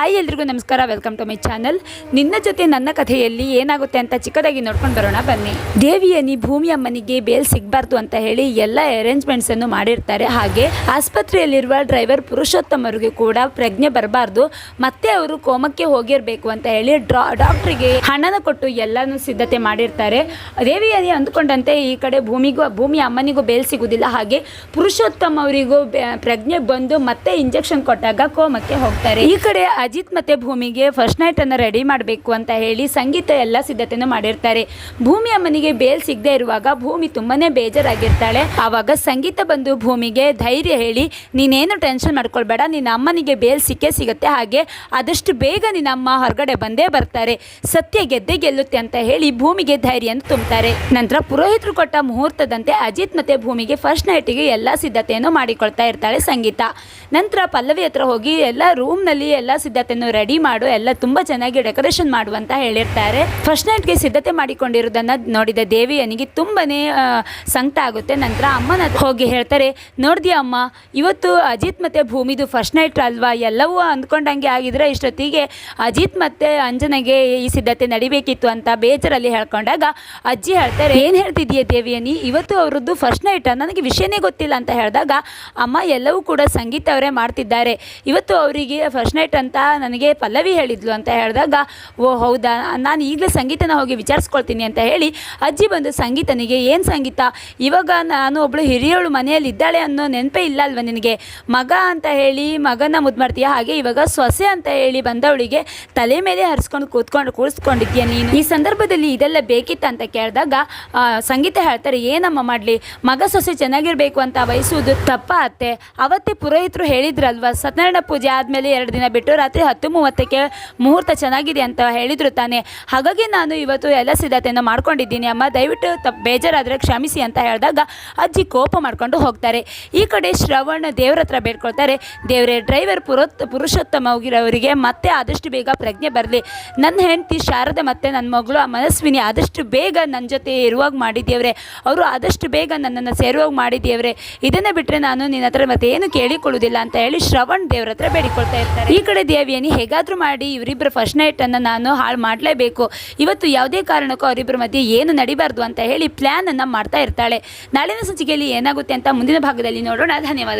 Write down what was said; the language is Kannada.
ಹಾಯ್ ಎಲ್ರಿಗೂ ನಮಸ್ಕಾರ. ವೆಲ್ಕಮ್ ಟು ಮೈ ಚಾನಲ್ ನಿನ್ನ ಜೊತೆ ನನ್ನ ಕಥೆಯಲ್ಲಿ ಏನಾಗುತ್ತೆ ಅಂತ ಚಿಕ್ಕದಾಗಿ ನೋಡ್ಕೊಂಡು ಬರೋಣ. ಬನ್ನಿ. ದೇವಿಯನಿ ಭೂಮಿ ಅಮ್ಮನಿಗೆ ಬೇಲ್ ಸಿಗಬಾರ್ದು ಅಂತ ಹೇಳಿ ಎಲ್ಲ ಅರೇಂಜ್ಮೆಂಟ್ಸ್ ಅನ್ನು ಮಾಡಿರ್ತಾರೆ. ಹಾಗೆ ಆಸ್ಪತ್ರೆಯಲ್ಲಿರುವ ಡ್ರೈವರ್ ಪುರುಷೋತ್ತಮರಿಗೆ ಕೂಡ ಪ್ರಜ್ಞೆ ಬರಬಾರ್ದು. ಮತ್ತೆ ಅವರು ಕೋಮಕ್ಕೆ ಹೋಗಿರಬೇಕು ಅಂತ ಹೇಳಿ ಡ್ರಾ ಡಾಕ್ಟ್ರಿಗೆ ಹಣನ ಕೊಟ್ಟು ಎಲ್ಲಾನು ಸಿದ್ಧತೆ ಮಾಡಿರ್ತಾರೆ. ದೇವಿಯನಿ ಅಂದ್ಕೊಂಡಂತೆ ಈ ಕಡೆ ಭೂಮಿಗೂ ಭೂಮಿ ಅಮ್ಮನಿಗೂ ಬೇಲ್ ಸಿಗುವುದಿಲ್ಲ ಹಾಗೆ ಪುರುಷೋತ್ತಮ ಅವರಿಗೂ ಪ್ರಜ್ಞೆ ಬಂದು ಮತ್ತೆ ಇಂಜೆಕ್ಷನ್ ಕೊಟ್ಟಾಗ ಕೋಮಕ್ಕೆ ಹೋಗ್ತಾರೆ. ಈ ಕಡೆ ಅಜಿತ್ ಮತ್ತೆ ಭೂಮಿಗೆ ಫಸ್ಟ್ ನೈಟ್ ಅನ್ನ ರೆಡಿ ಮಾಡಬೇಕು ಅಂತ ಹೇಳಿ ಸಂಗೀತ ಎಲ್ಲ ಸಿದ್ಧತೆಯನ್ನು ಮಾಡಿರ್ತಾರೆ. ಭೂಮಿ ಅಮ್ಮನಿಗೆ ಬೇಲ್ ಸಿಗದೆ ಇರುವಾಗ ಭೂಮಿ ತುಂಬಾನೇ ಬೇಜಾರಾಗಿರ್ತಾಳೆ. ಆವಾಗ ಸಂಗೀತ ಬಂದು ಭೂಮಿಗೆ ಧೈರ್ಯ ಹೇಳಿ, ನೀನೇನು ಟೆನ್ಷನ್ ಮಾಡ್ಕೊಳ್ಬೇಡ, ನಿನ್ನ ಅಮ್ಮನಿಗೆ ಬೇಲ್ ಸಿಕ್ಕೇ ಸಿಗುತ್ತೆ ಹಾಗೆ ಆದಷ್ಟು ಬೇಗ ನಿನ್ನ ಅಮ್ಮ ಹೊರಗಡೆ ಬಂದೇ ಬರ್ತಾರೆ. ಸತ್ಯ ಗೆದ್ದೆ ಗೆಲ್ಲುತ್ತೆ ಅಂತ ಹೇಳಿ ಭೂಮಿಗೆ ಧೈರ್ಯವನ್ನು ತುಂಬುತ್ತಾರೆ ನಂತರ ಪುರೋಹಿತರು ಕೊಟ್ಟ ಮುಹೂರ್ತದಂತೆ ಅಜಿತ್ ಮತ್ತೆ ಭೂಮಿಗೆ ಫಸ್ಟ್ ನೈಟಿಗೆ ಎಲ್ಲ ಸಿದ್ಧತೆಯನ್ನು ಮಾಡಿಕೊಳ್ತಾ ಇರ್ತಾಳೆ ಸಂಗೀತ. ನಂತರ ಪಲ್ಲವಿ ಹತ್ರ ಹೋಗಿ ಎಲ್ಲ ರೂಮ್ನಲ್ಲಿ ಎಲ್ಲ ಸಿದ್ಧತೆಯನ್ನು ರೆಡಿ ಮಾಡು, ಎಲ್ಲ ತುಂಬ ಚೆನ್ನಾಗಿ ಡೆಕೋರೇಷನ್ ಮಾಡು ಅಂತ ಹೇಳಿರ್ತಾರೆ. ಫಸ್ಟ್ ನೈಟ್ಗೆ ಸಿದ್ಧತೆ ಮಾಡಿಕೊಂಡಿರೋದನ್ನ ನೋಡಿದ ದೇವಿಯನಿಗೆ ತುಂಬಾನೇ ಸಂಕಟ ಆಗುತ್ತೆ. ನಂತರ ಅಮ್ಮನ ಹೋಗಿ ಹೇಳ್ತಾರೆ ನೋಡ್ದಿ ಅಮ್ಮ, ಇವತ್ತು ಅಜಿತ್ ಮತ್ತೆ ಭೂಮಿದು ಫಸ್ಟ್ ನೈಟ್ ಅಲ್ವಾ? ಎಲ್ಲವೂ ಅಂದ್ಕೊಂಡಂಗೆ ಆಗಿದ್ರೆ ಇಷ್ಟೊತ್ತಿಗೆ ಅಜಿತ್ ಮತ್ತೆ ಅಂಜನೆಗೆ ಈ ಸಿದ್ಧತೆ ನಡಿಬೇಕಿತ್ತು ಅಂತ ಬೇಜಾರಲ್ಲಿ ಹೇಳ್ಕೊಂಡಾಗ ಅಜ್ಜಿ ಹೇಳ್ತಾರೆ, ಏನು ಹೇಳ್ತಿದೀಯ ದೇವಿಯನಿ? ಇವತ್ತು ಅವರದ್ದು ಫಸ್ಟ್ ನೈಟ್ ನನಗೆ ವಿಷಯನೇ ಗೊತ್ತಿಲ್ಲ ಅಂತ ಹೇಳಿದಾಗ, ಅಮ್ಮ, ಎಲ್ಲವೂ ಕೂಡ ಸಂಗೀತ ಅವರೇ ಮಾಡ್ತಿದ್ದಾರೆ. ಇವತ್ತು ಅವರಿಗೆ ಫಸ್ಟ್ ನೈಟ್ ಅಂತ ನನಗೆ ಪಲ್ಲವಿ ಹೇಳಿದ್ಲು ಅಂತ ಹೇಳಿದಾಗ, ಓ ಹೌದಾ, ನಾನು ಈಗಲೇ ಸಂಗೀತನ ಹೋಗಿ ವಿಚಾರಿಸ್ಕೊಳ್ತೀನಿ ಅಂತ ಹೇಳಿ ಅಜ್ಜಿ ಬಂದು ಸಂಗೀತನಿಗೆ, ಏನು ಸಂಗೀತ? ಇವಾಗ ನಾನು ಒಬ್ಬಳು ಹಿರಿಯವಳು ಮನೆಯಲ್ಲಿ ಇದ್ದಾಳೆ ಅನ್ನೋ ನೆನಪೇ ಇಲ್ಲ ಅಲ್ವ ನಿನಗೆ? ಮಗ ಅಂತ ಹೇಳಿ ಮಗನ ಮುದ್ದು ಮಾಡ್ತೀಯ? ಹಾಗೆ ಇವಾಗ ಸೊಸೆ ಅಂತ ಹೇಳಿ ಬಂದವಳಿಗೆ ತಲೆ ಮೇಲೆ ಹರಿಸ್ಕೊಂಡು ಕೂತ್ಕೊಂಡು ಕೂಡಿಸ್ಕೊಂಡಿದ್ಯಾ ನೀನು? ಈ ಸಂದರ್ಭದಲ್ಲಿ ಇದೆಲ್ಲ ಬೇಕಿತ್ತ ಅಂತ ಕೇಳಿದಾಗ ಸಂಗೀತ ಹೇಳ್ತಾರೆ, ಏನಮ್ಮ ಮಾಡಲಿ? ಮಗ ಸೊಸೆ ಚೆನ್ನಾಗಿರಬೇಕು ಅಂತ ಬಯಸುವುದು ತಪ್ಪ ಅತ್ತೆ. ಅವತ್ತೇ ಪುರೋಹಿತರು ಹೇಳಿದ್ರಲ್ವಾ, ಸತ್ಯನಾರಾಯಣ ಪೂಜೆ ಆದಮೇಲೆ ಎರಡು ದಿನ ಬಿಟ್ಟು ರಾತ್ರಿ ಹತ್ತು ಮೂವತ್ತಕ್ಕೆ ಮುಹೂರ್ತ ಚೆನ್ನಾಗಿದೆ ಅಂತ ಹೇಳಿದರು ತಾನೆ. ಹಾಗಾಗಿ ನಾನು ಇವತ್ತು ಎಲ್ಲ ಸಿದ್ಧತೆಯನ್ನು ಮಾಡ್ಕೊಂಡಿದ್ದೀನಿ. ಅಮ್ಮ, ದಯವಿಟ್ಟು ತಪ್ಪು ಬೇಜಾರಾದರೆ ಕ್ಷಮಿಸಿ ಅಂತ ಹೇಳಿದಾಗ ಅಜ್ಜಿ ಕೋಪ ಮಾಡಿಕೊಂಡು ಹೋಗ್ತಾರೆ. ಈ ಕಡೆ ಶ್ರವಣ ದೇವರ ಹತ್ರ ಬೇಡ್ಕೊಳ್ತಾರೆ. ದೇವರೇ, ಡ್ರೈವರ್ ಪುರೋತ್, ಪುರುಷೋತ್ತಮ ಹೋಗಿರೋರಿಗೆ ಮತ್ತೆ ಆದಷ್ಟು ಬೇಗ ಪ್ರಜ್ಞೆ ಬರಲಿ. ನನ್ನ ಹೆಂಡತಿ ಶಾರದ ಮತ್ತು ನನ್ನ ಮಗಳು ಆ ಮನಸ್ವಿನಿ ಆದಷ್ಟು ಬೇಗ ನನ್ನ ಜೊತೆ ಇರುವಾಗ ಮಾಡಿದ್ದೇವ್ರೆ ಅವರು ಆದಷ್ಟು ಬೇಗ ನನ್ನನ್ನು ಸೇರುವಾಗ ಮಾಡಿದ್ದೇವ್ರೆ ಇದನ್ನು ಬಿಟ್ಟರೆ ನಾನು ನಿನ್ನ ಹತ್ರ ಮತ್ತೆ ಏನು ಅಂತ ಹೇಳಿ ಶ್ರವಣ್ ದೇವ್ರ ಹತ್ರ ಬೇಡಿಕೊಳ್ತಾ ಇರ್ತಾರೆ. ಈ ಕಡೆ ದೇವಿಯನಿ, ಹೇಗಾದರೂ ಮಾಡಿ ಇವರಿಬ್ಬರ ಫಸ್ಟ್ ನೈಟನ್ನು ನಾನು ಹಾಳು ಮಾಡಲೇಬೇಕು. ಇವತ್ತು ಯಾವುದೇ ಕಾರಣಕ್ಕೂ ಅವರಿಬ್ಬರ ಮಧ್ಯೆ ಏನು ನಡಿಬಾರ್ದು ಅಂತ ಹೇಳಿ ಪ್ಲ್ಯಾನನ್ನು ಮಾಡ್ತಾ ಇರ್ತಾಳೆ. ನಾಳಿನ ಸಂಚಿಕೆಯಲ್ಲಿ ಏನಾಗುತ್ತೆ ಅಂತ ಮುಂದಿನ ಭಾಗದಲ್ಲಿ ನೋಡೋಣ. ಧನ್ಯವಾದ.